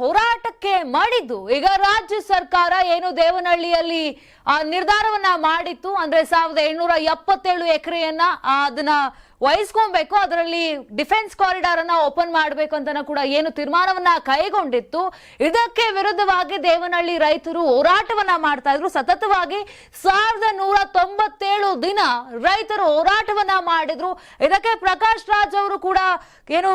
ಹೋರಾಟಕ್ಕೆ ಮಾಡಿದ್ದು ಈಗ ರಾಜ್ಯ ಸರ್ಕಾರ ಏನು ದೇವನಹಳ್ಳಿಯಲ್ಲಿ ನಿರ್ಧಾರವನ್ನ ಮಾಡಿತ್ತು, ಅಂದ್ರೆ ಸಾವಿರದ ಏಳ್ನೂರ ಎಪ್ಪತ್ತೇಳು ಎಕರೆಯನ್ನ ಅದನ್ನ ವಹಿಸ್ಕೊಬೇಕು, ಅದರಲ್ಲಿ ಡಿಫೆನ್ಸ್ ಕಾರಿಡಾರ್ ಅನ್ನ ಓಪನ್ ಮಾಡಬೇಕು ಅಂತ ಕೂಡ ಏನು ತೀರ್ಮಾನವನ್ನ ಕೈಗೊಂಡಿತ್ತು. ಇದಕ್ಕೆ ವಿರುದ್ಧವಾಗಿ ದೇವನಹಳ್ಳಿ ರೈತರು ಹೋರಾಟವನ್ನ ಮಾಡ್ತಾ ಇದ್ರು. ಸತತವಾಗಿ ಸಾವಿರದ ನೂರ ತೊಂಬತ್ತೇಳು ದಿನ ರೈತರು ಹೋರಾಟವನ್ನ ಮಾಡಿದ್ರು. ಇದಕ್ಕೆ ಪ್ರಕಾಶ್ ರಾಜ್ ಅವರು ಕೂಡ ಏನು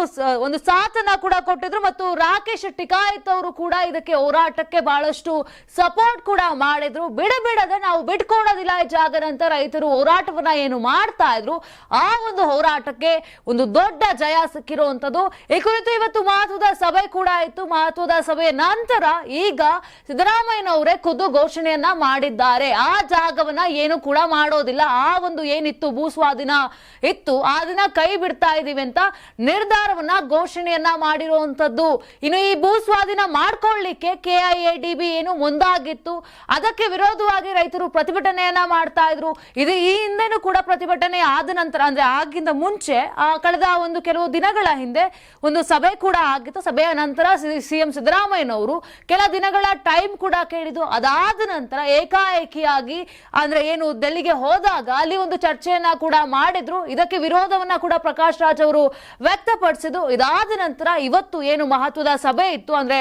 ಒಂದು ಸಾಥನ್ನ ಕೂಡ ಕೊಟ್ಟಿದ್ರು ಮತ್ತು ರಾಕೇಶ್ ಟಿಕಾಯತ್ ಅವರು ಕೂಡ ಇದಕ್ಕೆ ಹೋರಾಟಕ್ಕೆ ಬಹಳಷ್ಟು ಸಪೋರ್ಟ್ ಕೂಡ ಮಾಡಿದ್ರು. ಬಿಡಬಿಡದೆ ನಾವು ಬಿಟ್ಕೊಡೋದಿಲ್ಲ ಈ ಅಂತ ರೈತರು ಹೋರಾಟವನ್ನ ಏನು ಮಾಡ್ತಾ ಇದ್ರು. ಆ ಒಂದು ಹೋರಾಟಕ್ಕೆ ಒಂದು ದೊಡ್ಡ ಜಯ ಸಿಕ್ಕಿರುವಂತದ್ದು ಈ ಕುರಿತು ಇವತ್ತು ಮಹತ್ವದ ಸಭೆ ಕೂಡ ಆಯಿತು. ಮಹತ್ವದ ಸಭೆಯ ನಂತರ ಈಗ ಸಿದ್ದರಾಮಯ್ಯನವರೇ ಖುದ್ದು ಘೋಷಣೆಯನ್ನ ಮಾಡಿದ್ದಾರೆ. ಆ ಜಾಗವನ್ನ ಏನು ಕೂಡ ಮಾಡೋದಿಲ್ಲ. ಆ ಒಂದು ಏನಿತ್ತು ಭೂಸ್ವಾಧೀನ ಇತ್ತು. ಇತ್ತು ದಿನ ಕೈ ಬಿಡ್ತಾ ಇದೀವಿ ಅಂತ ನಿರ್ಧಾರವನ್ನ ಘೋಷಣೆಯನ್ನ ಮಾಡಿರುವಂತದ್ದು ಇನ್ನು ಈ ಭೂ ಸ್ವಾಧೀನ ಮಾಡ್ಕೊಳ್ಳಿಕ್ಕೆ ಕೆಐಎಡಿಬಿ ಏನು ಮುಂದಾಗಿತ್ತು. ಅದಕ್ಕೆ ವಿರೋಧವಾಗಿ ರೈತರು ಪ್ರತಿಭಟನೆಯನ್ನ ಮಾಡ್ತಾ ಇದ್ರು. ಇದು ಈ ಹಿಂದೆನೂ ಕೂಡ ಪ್ರತಿಭಟನೆ ಆದ ನಂತರ, ಅಂದ್ರೆ ಆಗಿಂದ ಮುಂಚೆ ಕಳೆದ ಒಂದು ಕೆಲವು ದಿನಗಳ ಹಿಂದೆ ಒಂದು ಸಭೆ ಕೂಡ ಆಗಿತ್ತು. ಸಭೆಯ ನಂತರ ಸಿಎಂ ಸಿದ್ದರಾಮಯ್ಯನವರು ಕೆಲ ದಿನಗಳ ಟೈಮ್ ಕೂಡ ಕೇಳಿದ್ದು. ಅದಾದ ನಂತರ ಏಕಾಏಕಿಯಾಗಿ, ಅಂದ್ರೆ ಏನು, ದೆಲ್ಲಿಗೆ ಹೋದಾಗ ಅಲ್ಲಿ ಒಂದು ಚರ್ಚೆಯನ್ನ ಕೂಡ ಮಾಡಿದ್ರು. ಇದಕ್ಕೆ ವಿರೋಧವನ್ನ ಕೂಡ ಪ್ರಕಾಶ್ ರಾಜ್ ಅವರು ವ್ಯಕ್ತಪಡಿಸಿದ್ರು ಇದಾದ ನಂತರ ಇವತ್ತು ಏನು ಮಹತ್ವದ ಸಭೆ ಇತ್ತು ಅಂದ್ರೆ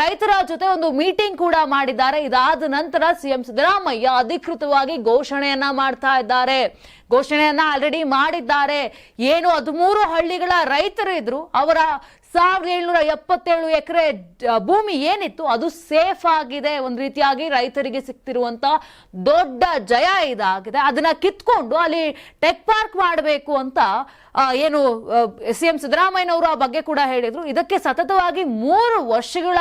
ರೈತರ ಜೊತೆ ಒಂದು ಮೀಟಿಂಗ್ ಕೂಡ ಮಾಡಿದ್ದಾರೆ. ಇದಾದ ನಂತರ ಸಿಎಂ ಸಿದ್ದರಾಮಯ್ಯ ಅಧಿಕೃತವಾಗಿ ಘೋಷಣೆಯನ್ನ ಮಾಡ್ತಾ ಇದ್ದಾರೆ. ಘೋಷಣೆಯನ್ನ ಆಲ್ರೆಡಿ ಮಾಡಿದ್ದಾರೆ. ಏನು ಹದಿಮೂರು ಹಳ್ಳಿಗಳ ರೈತರು ಇದ್ರು ಅವರ ಸಾವಿರದ ಏಳ್ನೂರ ಎಪ್ಪತ್ತೇಳು ಎಕರೆ ಭೂಮಿ ಏನಿತ್ತು, ಅದು ಸೇಫ್ ಆಗಿದೆ. ಒಂದು ರೀತಿಯಾಗಿ ರೈತರಿಗೆ ಸಿಕ್ತಿರುವಂತ ದೊಡ್ಡ ಜಯ ಇದಾಗಿದೆ. ಅದನ್ನ ಕಿತ್ಕೊಂಡು ಅಲ್ಲಿ ಟೆಕ್ ಪಾರ್ಕ್ ಮಾಡಬೇಕು ಅಂತ ಏನು ಸಿ ಎಂ ಸಿದ್ದರಾಮಯ್ಯನವರು ಆ ಬಗ್ಗೆ ಕೂಡ ಹೇಳಿದ್ರು. ಇದಕ್ಕೆ ಸತತವಾಗಿ ಮೂರು ವರ್ಷಗಳ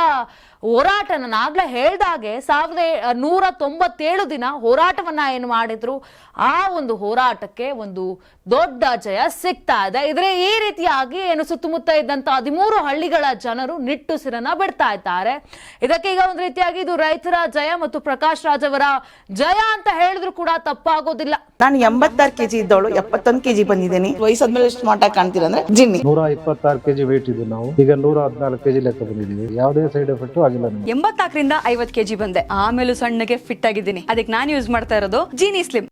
ಹೋರಾಟ ನಾನು ಆಗ್ಲೇ ಹೇಳ್ದಾಗೆ ಸಾವಿರದ ನೂರ ತೊಂಬತ್ತೇಳು ದಿನ ಹೋರಾಟವನ್ನ ಏನು ಮಾಡಿದ್ರು. ಆ ಒಂದು ಹೋರಾಟಕ್ಕೆ ಒಂದು ದೊಡ್ಡ ಜಯ ಸಿಗ್ತಾ ಇದೆ. ಇದ್ರೆ ಈ ರೀತಿಯಾಗಿ ಏನು ಸುತ್ತಮುತ್ತ ಇದ್ದಂತ ಹದಿಮೂರು ಹಳ್ಳಿಗಳ ಜನರು ನಿಟ್ಟುಸಿರನ್ನ ಬಿಡ್ತಾ ಇದ್ದಾರೆ. ಇದಕ್ಕೆ ಈಗ ಒಂದು ರೀತಿಯಾಗಿ ಇದು ರೈತರ ಜಯ ಮತ್ತು ಪ್ರಕಾಶ್ ರಾಜ್ ಅವರ ಜಯ ಅಂತ ಹೇಳಿದ್ರು ಕೂಡ ತಪ್ಪಾಗೋದಿಲ್ಲ. ನಾನು ಎಂಬತ್ತಾರು ಕೆಜಿ ಇದ್ದವಳು ಎಪ್ಪತ್ತೊಂದು ಕೆಜಿ ಬಂದಿದ್ದೀನಿ. ವಯಸ್ಸಾದ್ಮೇಲೆ ಸ್ಮಾರ್ಟ್ ಆಗಿ ಕಾಣ್ತೀರ ಅಂದ್ರೆ ಜಿನ್ನಿ. ನೂರ ಇಪ್ಪತ್ತಾರು ಕೆಜಿ ವೇಟ್ ಇದ್ದು ನಾವು. ಈಗ ನೂರ ಹದಿನಾಲ್ಕು ಕೆಜಿ ಲೆಕ್ಕ ಬಂದಿದ್ದೀವಿ. ಯಾವುದೇ ಸೈಡ್ ಎಫೆಕ್ಟ್ ಆಗಿಲ್ಲ ಎಂಬತ್ತಾಕರಿಂದ ಎಂಬತ್ನಾಲ್ಕರಿಂದ ಐವತ್ ಕೆಜಿ ಬಂದೆ. ಆಮೇಲೆ ಸಣ್ಣಗೆ ಫಿಟ್ ಆಗಿದ್ದೀನಿ. ಅದಕ್ಕೆ ನಾನು ಯೂಸ್ ಮಾಡ್ತಾ ಇರೋದು ಜೀನಿ ಸ್ಲಿಮ್